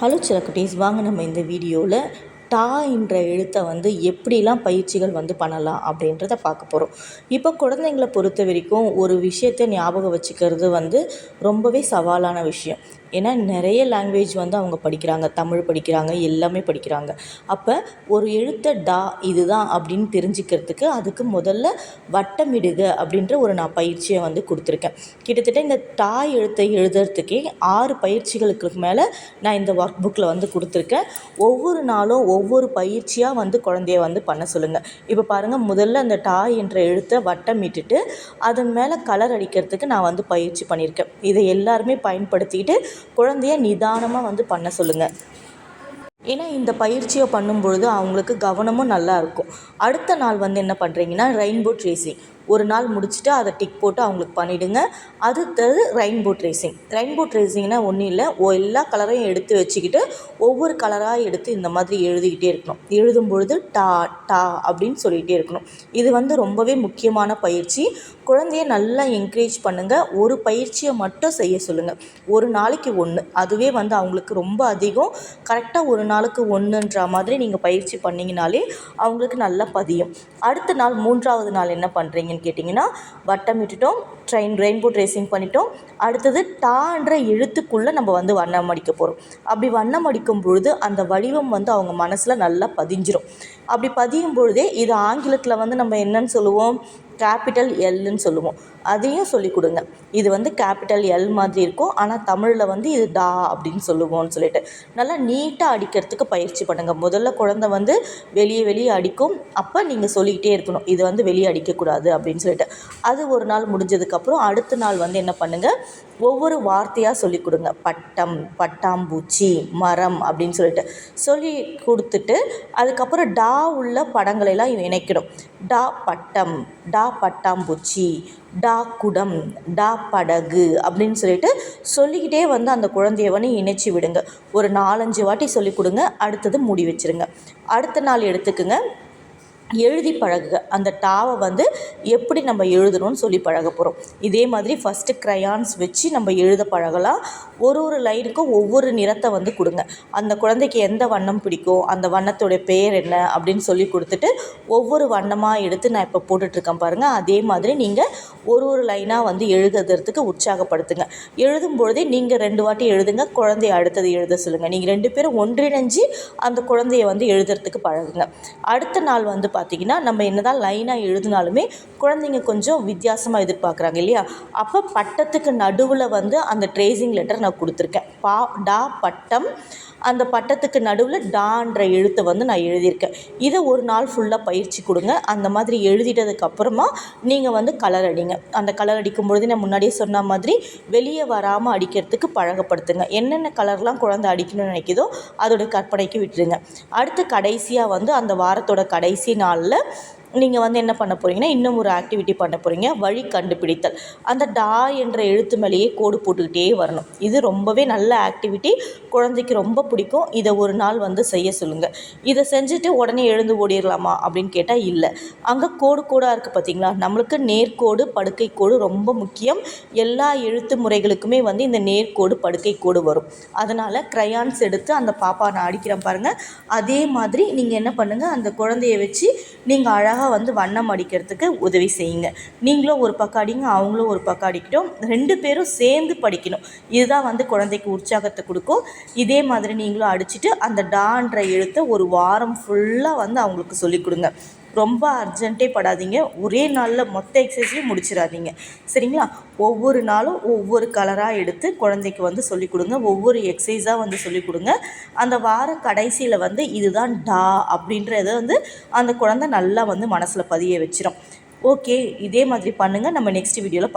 Hello சிலக்குட்டீஸ் வாங்க நம்ம இந்த வீடியோவில் டா என்ற எழுத்தை வந்து எப்படிலாம் பயிற்சிகள் வந்து பண்ணலாம் அப்படின்றத பார்க்க போகிறோம் இப்போ குழந்தைங்கள பொறுத்த வரைக்கும் ஒரு விஷயத்தை ஞாபகம் வச்சுக்கிறது வந்து ரொம்பவே சவாலான விஷயம். ஏன்னா நிறைய லாங்குவேஜ் வந்து அவங்க படிக்கிறாங்க தமிழ் படிக்கிறாங்க எல்லாமே படிக்கிறாங்க. அப்போ ஒரு எழுத்தை டா இதுதான் அப்படின்னு தெரிஞ்சுக்கிறதுக்கு அதுக்கு முதல்ல வட்டமிடுக அப்படின்ற ஒரு நான் பயிற்சியை வந்து கொடுத்துருக்கேன். கிட்டத்தட்ட இந்த டா எழுத்தை எழுதுறதுக்கே ஆறு பயிற்சிகளுக்கு மேலே நான் இந்த ஒர்க் புக்கில் வந்து கொடுத்துருக்கேன். ஒவ்வொரு நாளும் ஒவ்வொரு பயிற்சியாக வந்து குழந்தைய வந்து பண்ண சொல்லுங்கள் இப்போ பாருங்கள் முதல்ல அந்த டா என்ற எழுத்தை வட்டமிட்டுட்டு அதன் மேலே கலர் அடிக்கிறதுக்கு நான் வந்து பயிற்சி பண்ணியிருக்கேன். இதை எல்லாருமே பயன்படுத்திக்கிட்டு குழந்தைய நிதானமாக வந்து பண்ண சொல்லுங்கள் ஏன்னா இந்த பயிற்சியை பண்ணும்பொழுது அவங்களுக்கு கவனமும் நல்லா இருக்கும். அடுத்த நாள் வந்து என்ன பண்ணுறீங்கன்னா ரெயின்போ ட்ரேசிங் ஒரு நாள் முடிச்சுட்டு அதை டிக் போட்டு அவங்களுக்கு பண்ணிவிடுங்க அடுத்தது ரெயின்போ ட்ரேசிங் ரெயின்போ ட்ரேசிங்னால் ஒன்றும் இல்லை. ஓ எல்லா கலரையும் எடுத்து வச்சுக்கிட்டு ஒவ்வொரு கலராக எடுத்து இந்த மாதிரி எழுதிக்கிட்டே இருக்கணும். எழுதும் பொழுது டா டா அப்படின்னு சொல்லிகிட்டே இருக்கணும். இது வந்து ரொம்பவே முக்கியமான பயிற்சி. குழந்தைய நல்லா என்கரேஜ் பண்ணுங்கள் ஒரு பயிற்சியை மட்டும் செய்ய சொல்லுங்கள் ஒரு நாளைக்கு ஒன்று அதுவே வந்து அவங்களுக்கு ரொம்ப அதிகம். கரெக்டாக ஒரு நாளுக்கு ஒன்றுன்ற மாதிரி நீங்கள் பயிற்சி பண்ணிங்கனாலே அவங்களுக்கு நல்லா பதியும். அடுத்த நாள் மூன்றாவது நாள் என்ன பண்ணுறீங்கன்னு கேட்டிங்கன்னா வட்டம் விட்டுட்டோம் ட்ரெயின் ரெயின்போ ட்ரேசிங் பண்ணிட்டோம். அடுத்தது டான்ற எழுத்துக்குள்ளே நம்ம வந்து வண்ணம் அடிக்க போகிறோம் அப்படி வண்ணம் அடிக்கும் பொழுது அந்த வடிவம் வந்து அவங்க மனசில் நல்லா பதிஞ்சிரும். அப்படி பதியும் பொழுதே இது ஆங்கிலத்தில் வந்து நம்ம என்னன்னு சொல்லுவோம்? கேபிட்டல் எல்லுன்னு சொல்லுவோம். அதையும் சொல்லி கொடுங்க. இது வந்து கேபிட்டல் எல் மாதிரி இருக்கும். ஆனால் தமிழில் வந்து இது டா அப்படின்னு சொல்லுவோம்னு சொல்லிட்டு. நல்லா நீட்டாக அடிக்கிறதுக்கு பயிற்சி பண்ணுங்கள் முதல்ல குழந்த வந்து வெளியே வெளியே அடிக்கும். அப்போ நீங்கள் சொல்லிக்கிட்டே இருக்கணும். இது வந்து வெளியே அடிக்கக்கூடாது அப்படின்னு சொல்லிட்டு. அது ஒரு நாள் முடிஞ்சதுக்கப்புறம் அடுத்த நாள் வந்து என்ன பண்ணுங்கள் ஒவ்வொரு வார்த்தையாக சொல்லி கொடுங்க. பட்டம் பட்டாம்பூச்சி மரம் அப்படின்னு சொல்லிட்டு. சொல்லி கொடுத்துட்டு அதுக்கப்புறம் டா உள்ள படங்களெல்லாம் இணைக்கணும். டா பட்டம் டா பட்டாம்பூச்சி டா குடம் டா படகு அப்படின்னு சொல்லிட்டு சொல்லிக்கிட்டே வந்து அந்த குழந்தைய வந்து இணைச்சி விடுங்க. ஒரு நாலஞ்சு வாட்டி சொல்லி கொடுங்க அடுத்தது மூடி வச்சுருங்க. அடுத்த நாள் எடுத்துக்கோங்க. எழுதி பழகுக. அந்த டாவை வந்து எப்படி நம்ம எழுதணும்னு சொல்லி பழக போகிறோம் இதே மாதிரி ஃபஸ்ட்டு க்ரையான்ஸ் வச்சு நம்ம எழுத பழகலாம். ஒரு ஒரு லைனுக்கும் ஒவ்வொரு நிறத்தை வந்து கொடுங்க. அந்த குழந்தைக்கு எந்த வண்ணம் பிடிக்கும்? அந்த வண்ணத்தோடைய பெயர் என்ன? அப்படின்னு சொல்லி கொடுத்துட்டு ஒவ்வொரு வண்ணமாக எடுத்து நான் இப்போ போட்டுட்ருக்கேன் பாருங்கள் அதே மாதிரி நீங்கள் ஒரு ஒரு லைனாக வந்து எழுதுறதுக்கு உற்சாகப்படுத்துங்க. எழுதும் பொழுதே நீங்கள் ரெண்டு வாட்டி எழுதுங்க. குழந்தைய அடுத்தது எழுத சொல்லுங்கள் நீங்கள் ரெண்டு பேரும் ஒன்றிணைஞ்சு அந்த குழந்தைய வந்து எழுதுறதுக்கு பழகுங்க. அடுத்த நாள் வந்து பார்த்தீங்கன்னா நம்ம என்ன தான் லைனாக எழுதினாலுமே குழந்தைங்க கொஞ்சம் வித்தியாசமாக எதிர்பார்க்குறாங்க இல்லையா? அப்போ பட்டத்துக்கு நடுவில் வந்து அந்த ட்ரேசிங் லெட்டர் நான் கொடுத்துருக்கேன். பா டா பட்டம் அந்த பட்டத்துக்கு நடுவில் டான்ற எழுத்தை வந்து நான் எழுதியிருக்கேன். இதை ஒரு நாள் ஃபுல்லாக பயிற்சி கொடுங்க. அந்த மாதிரி எழுதிட்டதுக்கப்புறமா நீங்கள் வந்து கலர் அடிங்க. அந்த கலர் அடிக்கும் பொழுது நான் முன்னாடியே சொன்ன மாதிரி வெளியே வராமல் அடிக்கிறதுக்கு பழகப்படுத்துங்க என்னென்ன கலர்லாம் குழந்தை அடிக்கணும்னு நினைக்கிதோ அதோட கற்பனைக்கு விட்டுருங்க அடுத்து கடைசியாக வந்து அந்த வாரத்தோட கடைசி நாளில் நீங்கள் வந்து என்ன பண்ண போகிறீங்கன்னா இன்னும் ஒரு ஆக்டிவிட்டி பண்ண போகிறீங்க வழி கண்டுபிடித்தல். அந்த டா என்ற எழுத்து மேலேயே கோடு போட்டுக்கிட்டே வரணும். இது ரொம்பவே நல்ல ஆக்டிவிட்டி குழந்தைக்கு ரொம்ப பிடிக்கும். இதை ஒரு நாள் வந்து செய்ய சொல்லுங்கள் இதை செஞ்சுட்டு உடனே எழுந்து ஓடிடலாமா அப்படின்னு கேட்டால் இல்லை. அங்கே கோடு கோடாக இருக்குது பார்த்தீங்களா நம்மளுக்கு நேர்கோடு படுக்கை கோடு ரொம்ப முக்கியம். எல்லா எழுத்து முறைகளுக்குமே வந்து இந்த நேர்கோடு படுக்கை கோடு வரும். அதனால் க்ரையான்ஸ் எடுத்து அந்த பாப்பா நான் அடிக்கிறேன் பாருங்கள் அதே மாதிரி நீங்கள் என்ன பண்ணுங்கள் அந்த குழந்தைய வச்சு நீங்கள் அழகாக அழகாக வந்து வண்ணம் அடிக்கிறதுக்கு உதவி செய்யுங்க. நீங்களும் ஒரு பக்கம் அடிங்க அவங்களும் ஒரு பக்கம் அடிக்கட்டும். ரெண்டு பேரும் சேர்ந்து படிக்கணும். இதுதான் வந்து குழந்தைக்கு உற்சாகத்தை கொடுக்கும். இதே மாதிரி நீங்களும் அடிச்சுட்டு அந்த டான்ற எழுத்தை ஒரு வாரம் ஃபுல்லாக வந்து அவங்களுக்கு சொல்லிக் கொடுங்க. ரொம்ப அர்ஜென்ட்டே படாதீங்க. ஒரே நாளில் மொத்த எக்ஸசைஸையும் முடிச்சிடாதீங்க. சரிங்களா? ஒவ்வொரு நாளும் ஒவ்வொரு கலராக எடுத்து குழந்தைக்கு வந்து சொல்லிக் கொடுங்க. ஒவ்வொரு எக்ஸசைஸாக வந்து சொல்லிக் கொடுங்க. அந்த வார கடைசியில் வந்து இதுதான் டா அப்படின்றத வந்து அந்த குழந்தை நல்லா வந்து மனசில் பதிய வச்சிடும் ஓகே இதே மாதிரி பண்ணுங்கள் நம்ம நெக்ஸ்ட் வீடியோவில்